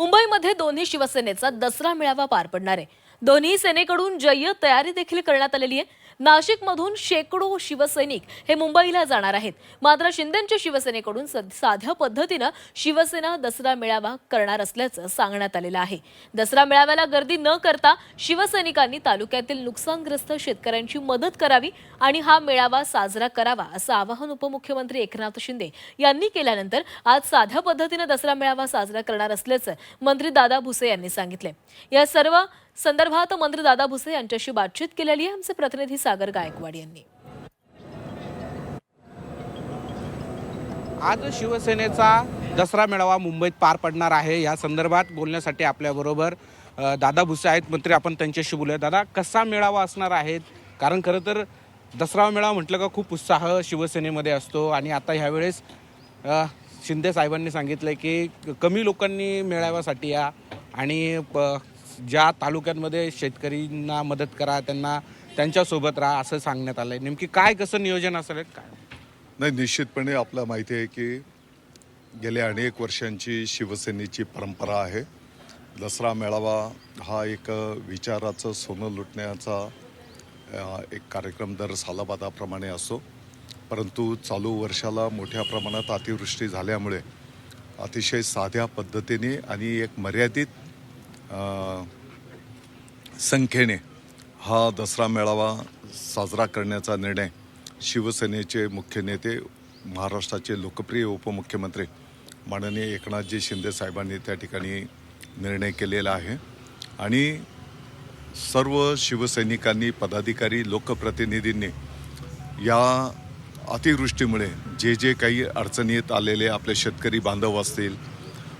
मुंबईमध्ये दोन्ही शिवसेनेचा दसरा मेळावा पार पडणार आहे. दोन्ही सेनेकडून जय्य तयारी देखील करण्यात आलेली आहे. नाशिकमधून शेकडो शिवसैनिक हे मुंबईला जाणार आहेत. मात्र शिंदेच्या शिवसेनेकडून साध्या पद्धतीनं शिवसेना दसरा मेळावा करणार असल्याचं सांगण्यात आलेलं आहे. दसरा मेळाव्याला गर्दी न करता शिवसैनिकांनी तालुक्यातील नुकसानग्रस्त शेतकऱ्यांची मदत करावी आणि हा मेळावा साजरा करावा असं आवाहन उपमुख्यमंत्री एकनाथ शिंदे यांनी केल्यानंतर आज साध्या पद्धतीनं दसरा मेळावा साजरा करणार असल्याचं मंत्री दादा भुसे यांनी सांगितले या सर्व संदर्भात मंत्री दादा भुसे यांच्याशी बातचीत केलेली आहे. आमचे प्रतिनिधी सागर गायकवाड यांनी. आज शिवसेनेचा दसरा मेळावा मुंबईत पार पडणार आहे. या संदर्भात बोलण्यासाठी आपल्याबरोबर दादा भुसे आहेत. मंत्री आपण त्यांच्याशी बोलूया दादा कसा मेळावा असणार आहेत कारण खरं तर दसरा मेळावा म्हटलं का खूप उत्साह शिवसेनेमध्ये असतो. आणि आता ह्यावेळेस शिंदे साहेबांनी सांगितलं की कमी लोकांनी मेळाव्यासाठी या. आणि प- ज्या तालुक्यांमध्ये शेतकरींना मदत करा त्यांना त्यांच्यासोबत राहा असं सांगण्यात आलं आहे नेमकी काय कसं नियोजन असेल काय? नाही निश्चितपणे आपल्याला माहिती आहे की गेल्या अनेक वर्षांची शिवसेनेची परंपरा आहे. दसरा मेळावा हा एक विचाराचं सोनं लुटण्याचा अ, एक कार्यक्रम दर सालाबादाप्रमाणे असो परंतु चालू वर्षाला मोठ्या प्रमाणात अतिवृष्टी झाल्यामुळे अतिशय साध्या पद्धतीने आणि एक मर्यादित संख्येने हा दसरा मेळावा साजरा करण्याचा निर्णय शिवसेनेचे मुख्य नेते महाराष्ट्राचे लोकप्रिय उपमुख्यमंत्री माननीय एकनाथजी शिंदे साहेबांनी त्या ठिकाणी निर्णय केलेला आहे. आणि सर्व शिवसैनिकांनी पदाधिकारी लोकप्रतिनिधींनी या अतिवृष्टीमुळे जे जे काही अडचणीत आलेले आपले शेतकरी बांधव असतील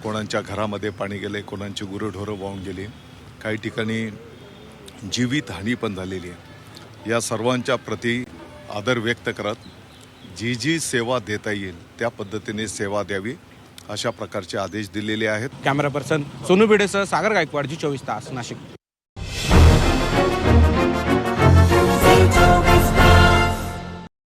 कोणाच्या घरामध्ये पाणी गेले कोणाची गुरंढोरं वाहून गेली. काही ठिकाणी जीवितहानी पण झालेली आहे. या सर्वांच्या प्रती आदर व्यक्त करत जी जी सेवा देता येईल त्या पद्धतीने सेवा द्यावी अशा प्रकारचे आदेश दिलेले आहेत. कॅमेरा पर्सन सोनू भिडेसह सागर गायकवाडजी चोवीस तास नाशिक.